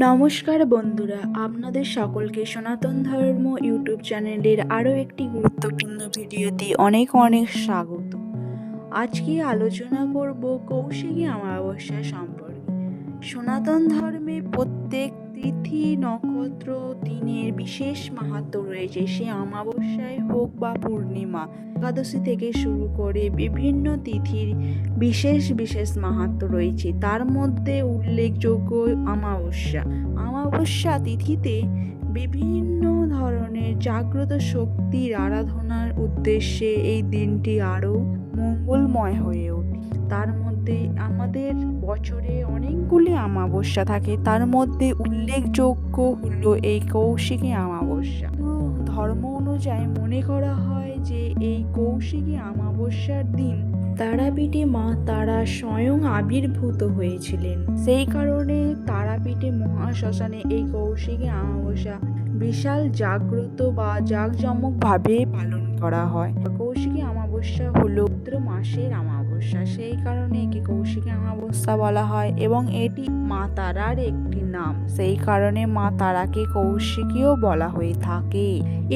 নমস্কার বন্ধুরা, আপনাদের সকলকে সনাতন ধর্ম ইউটিউব চ্যানেলের আরও একটি গুরুত্বপূর্ণ ভিডিওতে অনেক অনেক স্বাগত। আজকে আলোচনা করব কৌশিকী অমাবস্যা সম্পর্কে। সনাতন ধর্মে প্রত্যেক তিথি নক্ষত্র দিনের বিশেষ মাহাত্ম রয়েছে। সে অমাবস্যায় হোক বা পূর্ণিমা, একাদশী থেকে শুরু করে বিভিন্ন তিথির বিশেষ বিশেষ মাহাত্ম রয়েছে। তার মধ্যে উল্লেখযোগ্য অমাবস্যা। অমাবস্যা তিথিতে বিভিন্ন ধরনের জাগ্রত শক্তির আরাধনার উদ্দেশ্যে এই দিনটি আরও মঙ্গলময় হয়ে ওঠে। তার মধ্যে আমাদের বছরে অনেকগুলি অমাবস্যা থাকে। তার মধ্যে উল্লেখযোগ্য হলো এই কৌশিকী অমাবস্যা। তো ধর্ম অনুযায়ী মনে করা হয় যে এই কৌশিকী অমাবস্যার দিন তারাপীঠে মা তারা স্বয়ং আবির্ভূত হয়েছিলেন। সেই কারণে তারাপীঠে মহাশ্মশানে এই কৌশিকী অমাবস্যা বিশাল জাগ্রত বা জাঁকজমকভাবে পালন করা হয়। কৌশিকী অমাবস্যা হলো ভাদ্র মাসের অমাবস্যা। সেই কারণে একে কৌশিকী অমাবস্যা বলা হয় এবং এটি মা তারার একটি নাম। সেই কারণে মা তারাকে কৌশিকীও বলা হয়ে থাকে।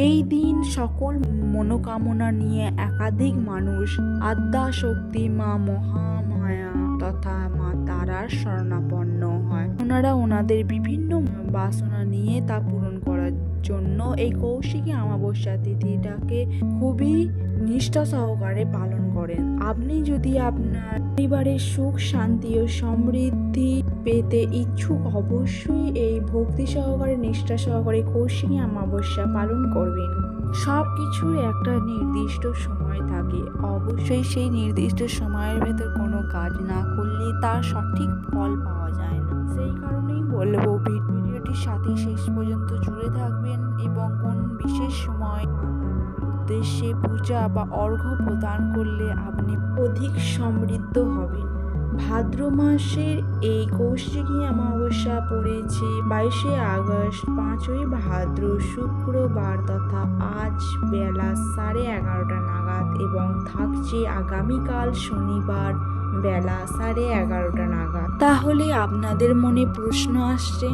এই দিন সকল মনোকামনা নিয়ে একাধিক মানুষ আদ্যা শক্তি মা মহামায়া তথা মা তারার শরণাপন্ন হয়। ওনারা ওনাদের বিভিন্ন বাসনা নিয়ে তা পূরণ করার জন্য এই কৌশিকী অমাবস্যা তিথিটাকে খুবই নিষ্ঠা সহকারে পালন করেন। আপনি যদি আপনার পরিবারের সুখ, শান্তি ও সমৃদ্ধি পেতে ইচ্ছুক, অবশ্যই এই ভক্তি সহকারে, নিষ্ঠা সহকারে কৌশিকী অমাবস্যা পালন করবেন। সব কিছুর একটা নির্দিষ্ট সময় থাকে। অবশ্যই সেই নির্দিষ্ট সময়ের ভেতর কোনো কাজ না করলে তার সঠিক ফল পাওয়া যায় না। সেই কারণেই বলব ভিডিওটির সাথে শেষ পর্যন্ত জুড়ে থাকবেন এবং কোন বিশেষ সময় উদ্দেশ্যে পূজা বা অর্ঘ্য প্রদান করলে আপনি অধিক সমৃদ্ধ হবেন। ভাদ্র মাসের এই কৌশিকী অমাবস্যা পড়েছে বাইশে আগস্ট, পাঁচই ভাদ্র, শুক্রবার তথা আজ বেলা সাড়ে এগারোটা নাগাদ এবং থাকছে আগামীকাল শনিবার। বেলা সাড়ে এগারোটা নাগাদ। তাহলে আপনাদের মনে প্রশ্ন আসছে,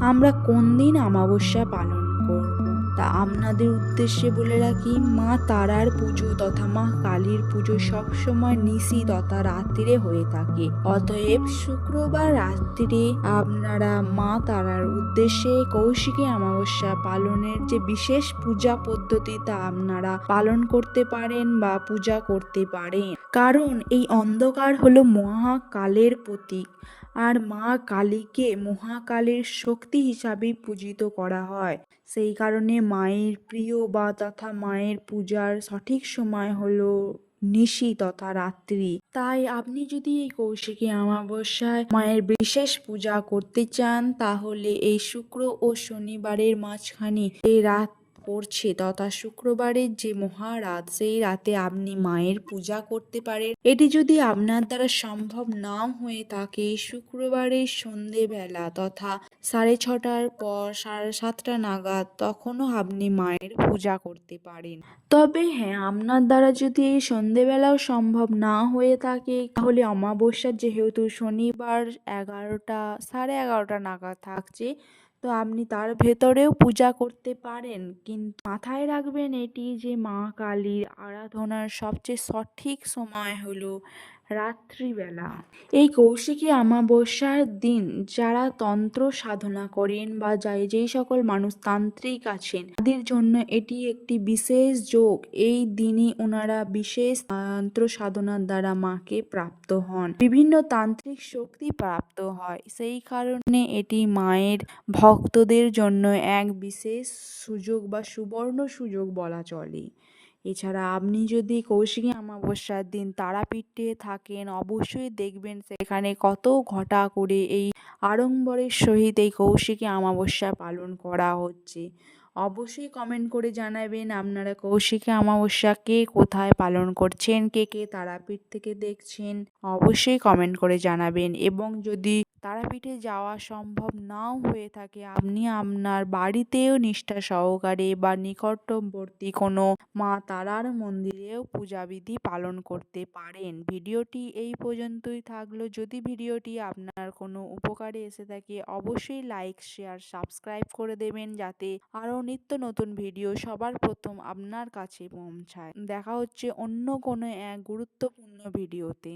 আমরা কোন দিন অমাবস্যা পালন করব? তা আপনাদের উদ্দেশ্যে বলে রাখি, মা তারার পুজো তথা মা কালীর পুজো সবসময় নিশি তথা রাত্রিরে হয়ে থাকে। অতএব শুক্রবার রাত্রিরে আপনারা মা তারার উদ্দেশ্যে কৌশিকী অমাবস্যা পালনের যে বিশেষ পূজা পদ্ধতি তা আপনারা পালন করতে পারেন বা পূজা করতে পারেন। কারণ এই অন্ধকার হলো মহাকালের প্রতীক, আর মা কালীকে মহাকালের শক্তি হিসাবে পূজিত করা হয়। সেই কারণে মায়ের প্রিয় বা তথা মায়ের পূজার সঠিক সময় হলো নিশি তথা রাত্রি। তাই আপনি যদি এই কৌশিকী অমাবস্যায় মায়ের বিশেষ পূজা করতে চান, তাহলে এই শুক্র ও শনিবারের মাঝখানে এই রাত পড়ছে তথা শুক্রবারের যে মহারাত, সেই রাতে আপনি মায়ের পূজা করতে পারেন। এটি যদি আপনার দ্বারা সম্ভব নাও হয়ে থাকে, শুক্রবারের সন্ধেবেলা তথা সাড়ে ছটার পর সাড়ে সাতটা নাগাদ তখনও আপনি মায়ের পূজা করতে পারেন। তবে হ্যাঁ আপনার দ্বারা যদি এই সন্ধেবেলাও সম্ভব না হয়ে থাকে, তাহলে অমাবস্যার যেহেতু শনিবার এগারোটা, সাড়ে এগারোটা নাগাদ থাকছে তো আপনি তার ভেতরেও পূজা করতে পারেন। কিন্তু মাথায় রাখবেন এটি যে মা কালীর আরাধনার সবচেয়ে সঠিক সময় হলো রাত্রিবেলা। এই কৌশিকী অমাবস্যার দিন যারা তন্ত্র সাধনা করেন বা যাই যেই সকল মানুষ তান্ত্রিক আছেন, তাদের জন্য এটি একটি বিশেষ যোগ। এই দিনে ওনারা বিশেষ তন্ত্র সাধনার দ্বারা মাকে প্রাপ্ত হন। বিভিন্ন তান্ত্রিক শক্তি প্রাপ্ত হয়। সেই কারণে এটি মায়ের ভক্তদের জন্য এক বিশেষ সুযোগ বা সুবর্ণ সুযোগ বলা চলে। এছাড়া আপনি যদি কৌশিকী অমাবস্যার দিন তারাপীঠে থাকেন, অবশ্যই দেখবেন সেখানে কত ঘটা করে এই আড়ম্বরের সহিত এই কৌশিকী অমাবস্যা পালন করা হচ্ছে। অবশ্যই কমেন্ট করে জানাবেন আপনারা কৌশিকী অমাবস্যা কে কোথায় পালন করছেন, কে কে তারাপীঠ থেকে দেখছেন, অবশ্যই কমেন্ট করে জানাবেন। এবং যদি তারাপীঠে যাওয়া সম্ভব নাও হয়ে থাকে, আপনি আপনার বাড়িতেও নিষ্ঠা সহকারে বা নিকটবর্তী কোনো মা তারার মন্দিরেও পূজাবিধি পালন করতে পারেন। ভিডিওটি এই পর্যন্তই থাকল। যদি ভিডিওটি আপনার কোনো উপকারে এসে থাকে, অবশ্যই লাইক শেয়ার সাবস্ক্রাইব করে দেবেন যাতে আরও নিত্য নতুন ভিডিও সবার প্রথম আপনার কাছে পৌঁছায়। দেখা হচ্ছে অন্য কোনো এক গুরুত্বপূর্ণ ভিডিওতে।